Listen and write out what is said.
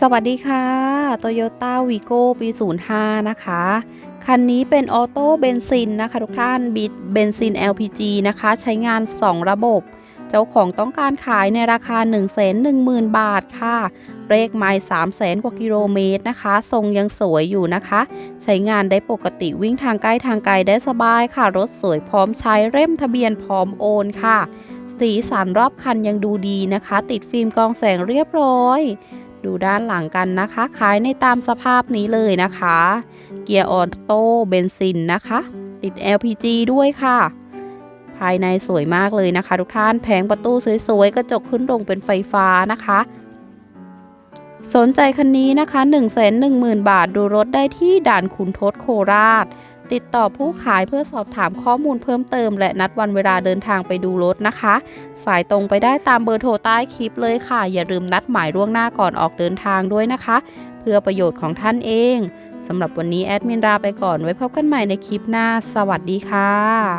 สวัสดีค่ะ Toyota Vigo ปี 05 นะคะ คันนี้เป็นออโต้เบนซินนะคะทุกท่านบิดเบนซิน LPG นะคะ ใช้งาน 2 ระบบ เจ้าของต้องการขายในราคา 110,000 บาทค่ะเลขไมล์300,000กว่ากิโลเมตรนะคะ ทรงยังสวยอยู่นะคะ ใช้งานได้ปกติวิ่งทางใกล้ทางไกลได้สบายค่ะ รถสวยพร้อมใช้เร่มทะเบียนพร้อมโอนค่ะ สีสันรอบคันยังดูดีนะคะ ติดฟิล์มกองแสงเรียบร้อย ดูด้านหลังกันนะคะ ขายในตามสภาพนี้เลยนะคะ เกียร์ออโต้เบนซินนะคะ ติด LPG ด้วยค่ะ ภายในสวยมากเลยนะคะ ทุกท่านแผงประตูสวยๆกระจกขึ้นลงเป็นไฟฟ้านะคะ สนใจคันนี้นะคะ 1 1 0 0 0 0 บาทดูรถได้ที่ด่านขุนทศโคราช ติดต่อผู้ขายเพื่อสอบถามข้อมูลเพิ่มเติม และนัดวันเวลาเดินทางไปดูรถนะคะ สายตรงไปได้ตามเบอร์โทรใต้คลิปเลยค่ะ อย่าลืมนัดหมายล่วงหน้าก่อนออกเดินทางด้วยนะคะ เพื่อประโยชน์ของท่านเองสำหรับวันนี้แอดมินลาไปก่อนไว้พบกันใหม่ในคลิปหน้า สวัสดีค่ะ